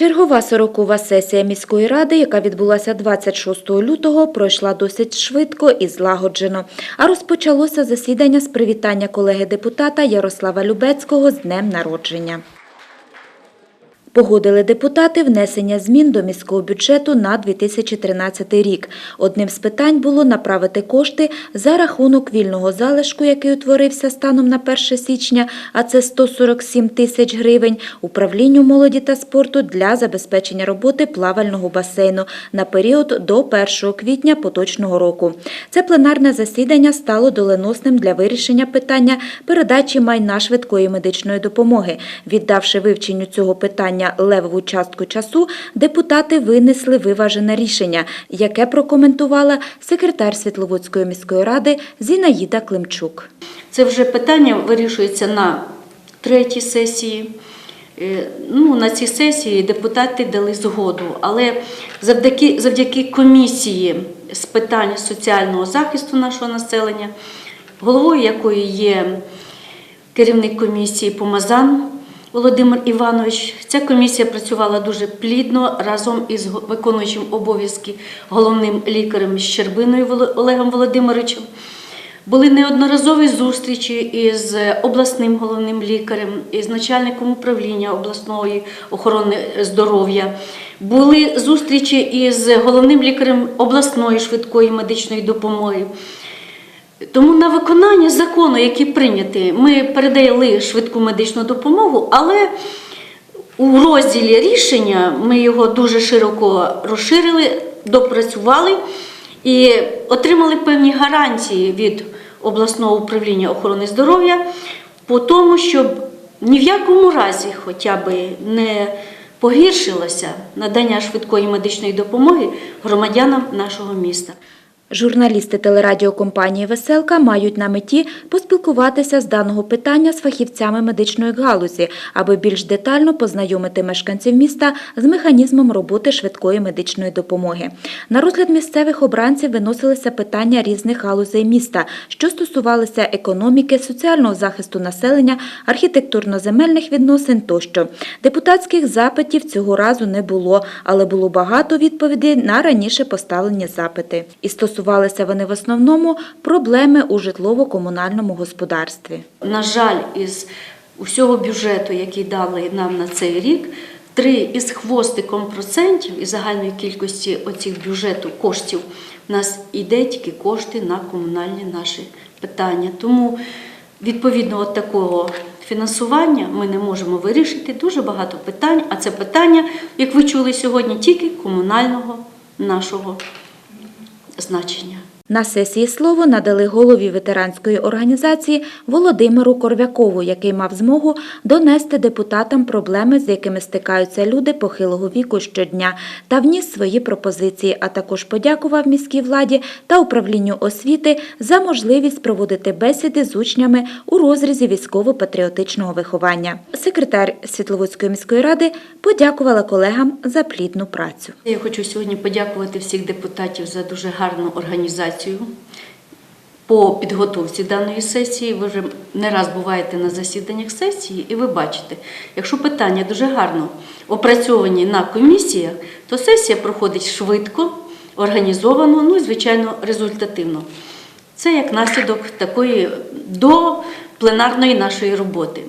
Чергова сорокова сесія міської ради, яка відбулася 26 лютого, пройшла досить швидко і злагоджено. А розпочалося засідання з привітання колеги-депутата Ярослава Любецького з днем народження. Погодили депутати внесення змін до міського бюджету на 2013 рік. Одним з питань було направити кошти за рахунок вільного залишку, який утворився станом на 1 січня, а це 147 тисяч гривень, управлінню молоді та спорту для забезпечення роботи плавального басейну на період до 1 квітня поточного року. Це пленарне засідання стало доленосним для вирішення питання передачі майна швидкої медичної допомоги. Віддавши вивченню цього питання левову частку часу, депутати винесли виважене рішення, яке прокоментувала секретар Світловодської міської ради Зінаїда Климчук. Це вже питання вирішується на третій сесії. Е, Ну, на цій сесії депутати дали згоду, але завдяки, завдяки комісії з питань соціального захисту нашого населення, головою якої є керівник комісії Помазан Володимир Іванович, ця комісія працювала дуже плідно разом із виконуючим обов'язки головним лікарем Щербиною Олегом Володимировичем. Були неодноразові зустрічі із обласним головним лікарем, із начальником управління обласної охорони здоров'я. Були зустрічі із головним лікарем обласної швидкої медичної допомоги. Тому на виконання закону, який прийнятий, ми передали швидку медичну допомогу, але у розділі рішення ми його дуже широко розширили, допрацювали і отримали певні гарантії від обласного управління охорони здоров'я по тому, щоб ні в якому разі хоча б не погіршилося надання швидкої медичної допомоги громадянам нашого міста. Журналісти телерадіокомпанії Веселка мають на меті поспілкуватися з даного питання з фахівцями медичної галузі, аби більш детально познайомити мешканців міста з механізмом роботи швидкої медичної допомоги. На розгляд місцевих обранців виносилися питання різних галузей міста, що стосувалися економіки, соціального захисту населення, архітектурно-земельних відносин тощо. Депутатських запитів цього разу не було, але було багато відповідей на раніше поставлені запити. І стосувалися вони в основному проблеми у житлово-комунальному господарстві. На жаль, із усього бюджету, який дали нам на цей рік, три із хвостиком процентів із загальної кількості оцих бюджету коштів у нас іде тільки кошти на комунальні наші питання. Тому відповідно от такого фінансування ми не можемо вирішити дуже багато питань, а це питання, як ви чули сьогодні, тільки комунального нашого значення. На сесії слово надали голові ветеранської організації Володимиру Корвякову, який мав змогу донести депутатам проблеми, з якими стикаються люди похилого віку щодня, та вніс свої пропозиції, а також подякував міській владі та управлінню освіти за можливість проводити бесіди з учнями у розрізі військово-патріотичного виховання. Секретар Світловодської міської ради подякувала колегам за плідну працю. Я хочу сьогодні подякувати всіх депутатів за дуже гарну організацію по підготовці даної сесії. Ви вже не раз буваєте на засіданнях сесії, і ви бачите, якщо питання дуже гарно опрацьовані на комісіях, то сесія проходить швидко, організовано, ну і звичайно результативно. Це як наслідок такої до пленарної нашої роботи.